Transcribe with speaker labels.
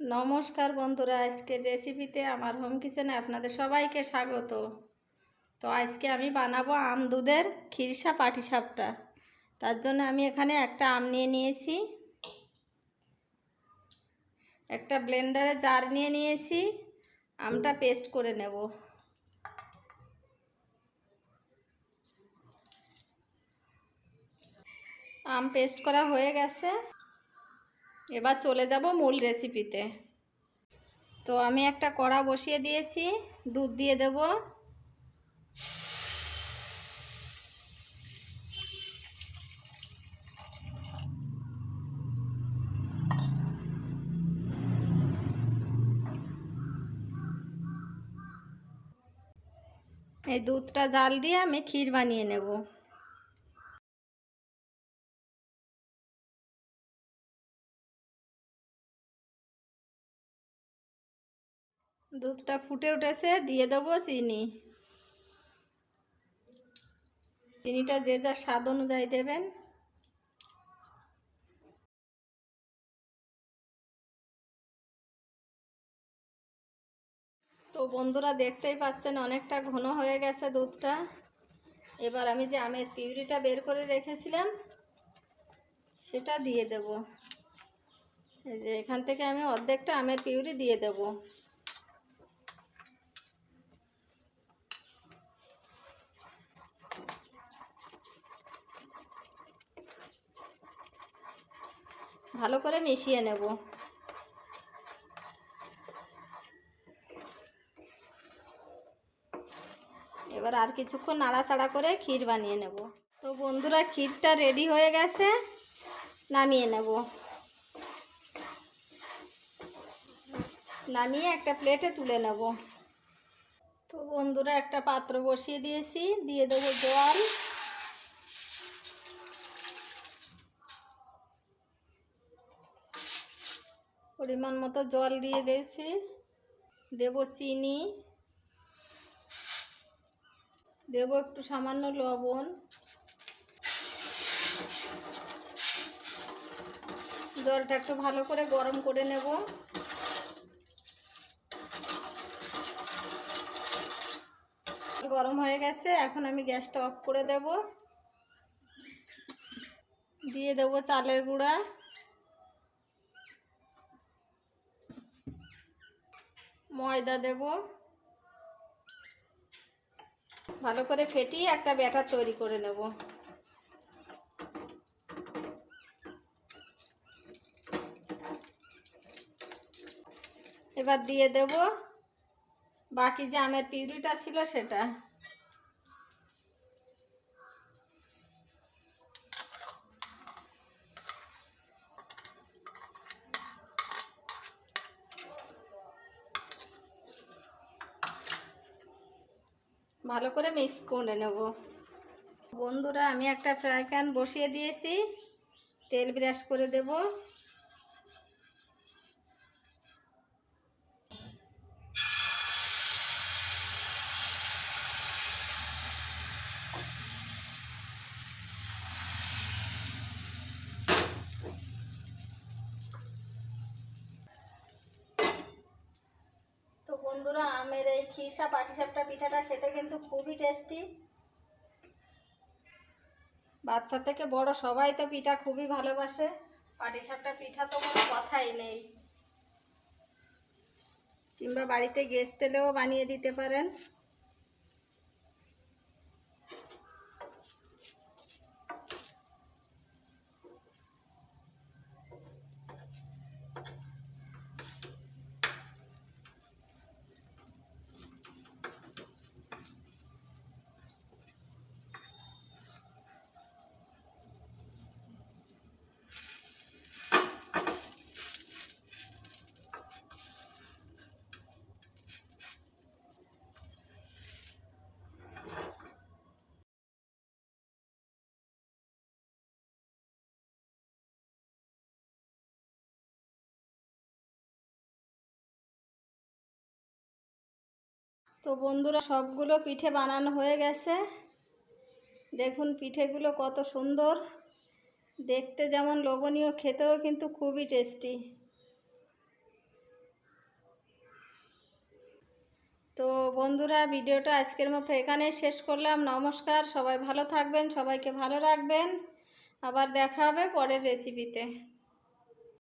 Speaker 1: নমস্কার বন্ধুরা, আজকের রেসিপিতে আমার হোম কিচেনে আপনাদের সবাইকে স্বাগত। তো আজকে আমি বানাবো আম দুধের খিরসা পাটিসাপটা। তার জন্য আমি এখানে একটা আম নিয়ে নিয়েছি। একটা ব্লেন্ডারে জার নিয়ে নিয়েছি। আমটা পেস্ট করে নেব। আম পেস্ট করা হয়ে গেছে। এবার চলে যাব মূল রেসিপিতে তো আমি একটা কড়া বসিয়ে দিয়েছি, দুধ দিয়ে দেব। এই দুধটা জাল দিয়ে আমি ক্ষীর বানিয়ে নেব। দুধটা ফুটে উঠেছে, দিয়ে দেবো চিনি। চিনিটা যে যা স্বাদ অনুযায়ী দেবেন। তো বন্ধুরা দেখতেই পাচ্ছেন, অনেকটা ঘন হয়ে গেছে দুধটা। এবার আমি যে আমের পিউরিটা বের করে রেখেছিলাম, সেটা দিয়ে দেব। এই যে এখান থেকে আমি অর্ধেকটা আমের পিউরি দিয়ে দেবো। ভালো করে মিশিয়ে নেব। এবার আর কিছুক্ষণ নাড়াচাড়া করে ক্ষীর বানিয়ে নেব। তো বন্ধুরা, ক্ষীরটা রেডি হয়ে গেছে, নামিয়ে নেব। নামিয়ে একটা প্লেটে তুলে নেব। তো বন্ধুরা, একটা পাত্র বসিয়ে দিয়েছি, দিয়ে দেবো জল। পরিমাণ মতো জল দিয়ে দিয়েছি। দেব চিনি। দেব একটু সামান্য লবণ। জলটা একটু ভালো করে গরম করে নেব। গরম হয়ে গেছে, এখন আমি গ্যাসটা অফ করে দেব। দিয়ে দেব চালের গুঁড়া। ময়দা দেব। ভালো করে ফেটিয়ে একটা ব্যাটার তৈরি করে নেব। এবার দিয়ে দেব। বাকি যে আমের পিউরিটা ছিল সেটা। ভালো করে মিক্স করে নেব। বন্ধুরা, আমি একটা ফ্রাই প্যান বসিয়ে দিয়েছি। তেল ব্রাশ করে দেব তো বন্ধুরা, আমের এই খিরসা পাটিসাপটা পিঠাটা খেতে কিন্তু খুবই টেস্টি বাচ্চা থেকে বড় সবাই তো পিঠা খুবই ভালোবাসে। পাটিসাপটা পিঠা তো কোনো কথাই নেই। কিংবা বাড়িতে গেস্ট এলেও বানিয়ে দিতে পারেন। তো বন্ধুরা সবগুলো পিঠে বানানো হয়ে গেছে। দেখুন পিঠেগুলো কত সুন্দর। দেখতে যেমন লোভনীয়, খেতেও কিন্তু খুবই টেস্টি তো বন্ধুরা ভিডিওটা আজকের মতো এখানেই শেষ করলাম। নমস্কার, সবাই ভালো থাকবেন, সবাইকে ভালো রাখবেন। আবার দেখা হবে পরের রেসিপিতে